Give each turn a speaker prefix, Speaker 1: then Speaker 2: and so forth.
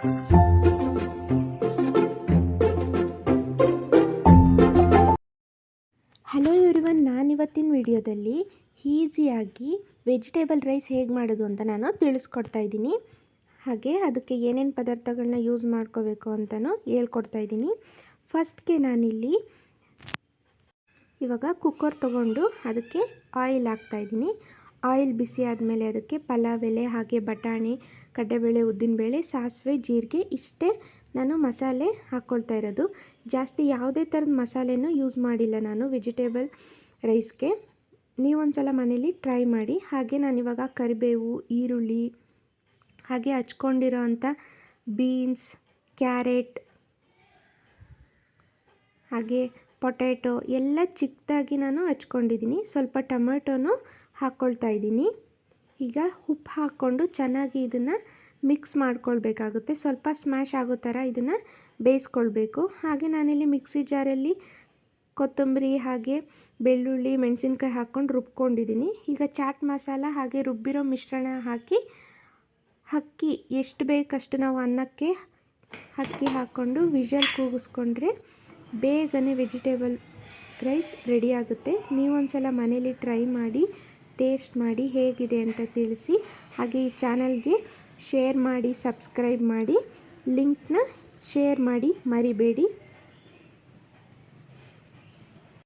Speaker 1: Hello ಇವ್ರಿವನ್ ನಾನು ಇವತ್ತಿನ ವಿಡಿಯೋದಲ್ಲಿ ಈಸಿಯಾಗಿ ವೆಜಿಟೇಬಲ್ ರೈಸ್ ಹೇಗೆ ಮಾಡೋದು ಅಂತ ನಾನು ತಿಳಿಸ್ಕೊಡ್ತಾ ಇದ್ದೀನಿ. ಹಾಗೆ ಅದಕ್ಕೆ ಏನೇನು ಪದಾರ್ಥಗಳನ್ನ ಯೂಸ್ ಮಾಡ್ಕೋಬೇಕು ಅಂತಲೂ ಹೇಳ್ಕೊಡ್ತಾ ಇದ್ದೀನಿ. ಫಸ್ಟ್ಗೆ ನಾನಿಲ್ಲಿ ಇವಾಗ ಕುಕ್ಕರ್ ತೊಗೊಂಡು ಅದಕ್ಕೆ ಆಯಿಲ್ ಹಾಕ್ತಾಯಿದ್ದೀನಿ ಆಯಿಲ್ ಬಿಸಿ ಆದಮೇಲೆ ಅದಕ್ಕೆ ಪಲಾವ್ ಎಲೆ, ಹಾಗೆ ಬಟಾಣಿ ಕಡ್ಡೆಬೇಳೆ ಉದ್ದಿನಬೇಳೆ ಸಾಸಿವೆ, ಜೀರಿಗೆ, ಇಷ್ಟೇ ನಾನು ಮಸಾಲೆ ಹಾಕ್ಕೊಳ್ತಾ ಇರೋದು. ಜಾಸ್ತಿ ಯಾವುದೇ ಥರದ ಮಸಾಲೆನೂ ಯೂಸ್ ಮಾಡಿಲ್ಲ ನಾನು ವೆಜಿಟೇಬಲ್ ರೈಸ್ಗೆ. ನೀವೊಂದು ಸಲ ಮನೇಲಿ ಟ್ರೈ ಮಾಡಿ. ಹಾಗೆ ನಾನಿವಾಗ ಕರಿಬೇವು, ಈರುಳ್ಳಿ, ಹಾಗೆ ಹಚ್ಕೊಂಡಿರೋ ಅಂಥ ಬೀನ್ಸ್, ಕ್ಯಾರೆಟ್, ಹಾಗೆ ಪೊಟ್ಯಾಟೊ ಎಲ್ಲ ಚಿಕ್ಕದಾಗಿ ನಾನು ಹಚ್ಕೊಂಡಿದ್ದೀನಿ. ಸ್ವಲ್ಪ ಟೊಮೆಟೊನೂ ಹಾಕ್ಕೊಳ್ತಾ ಇದ್ದೀನಿ. ಈಗ ಉಪ್ಪು ಹಾಕ್ಕೊಂಡು ಚೆನ್ನಾಗಿ ಇದನ್ನು ಮಿಕ್ಸ್ ಮಾಡ್ಕೊಳ್ಬೇಕಾಗುತ್ತೆ. ಸ್ವಲ್ಪ ಸ್ಮ್ಯಾಶ್ ಆಗೋ ಥರ ಇದನ್ನು ಬೇಯಿಸ್ಕೊಳ್ಬೇಕು. ಹಾಗೆ ನಾನಿಲ್ಲಿ ಮಿಕ್ಸಿ ಜಾರಲ್ಲಿ ಕೊತ್ತಂಬರಿ, ಹಾಗೆ ಬೆಳ್ಳುಳ್ಳಿ, ಮೆಣಸಿನ್ಕಾಯಿ ಹಾಕ್ಕೊಂಡು ರುಬ್ಕೊಂಡಿದ್ದೀನಿ. ಈಗ ಚಾಟ್ ಮಸಾಲ ಹಾಗೆ ರುಬ್ಬಿರೋ ಮಿಶ್ರಣ ಹಾಕಿ, ಅಕ್ಕಿ ಎಷ್ಟು ಬೇಕಷ್ಟು ನಾವು ಅನ್ನಕ್ಕೆ ಅಕ್ಕಿ ಹಾಕ್ಕೊಂಡು ವಿಷಲ್ ಕೂಗಿಸ್ಕೊಂಡ್ರೆ ಬೇಗನೆ ವೆಜಿಟೇಬಲ್ ರೈಸ್ ರೆಡಿ ಆಗುತ್ತೆ. ನೀವೊಂದು ಸಲ ಮನೇಲಿ ಟ್ರೈ ಮಾಡಿ ಟೇಸ್ಟ್ ಮಾಡಿ ಹೇಗಿದೆ ಅಂತ ತಿಳಿಸಿ, ಹಾಗೆ ಈ ಚಾನಲ್ಗೆ ಶೇರ್ ಮಾಡಿ ಸಬ್ಸ್ಕ್ರೈಬ್ ಮಾಡಿ ಲಿಂಕ್ನ ಶೇರ್ ಮಾಡಿ ಮರಿಬೇಡಿ.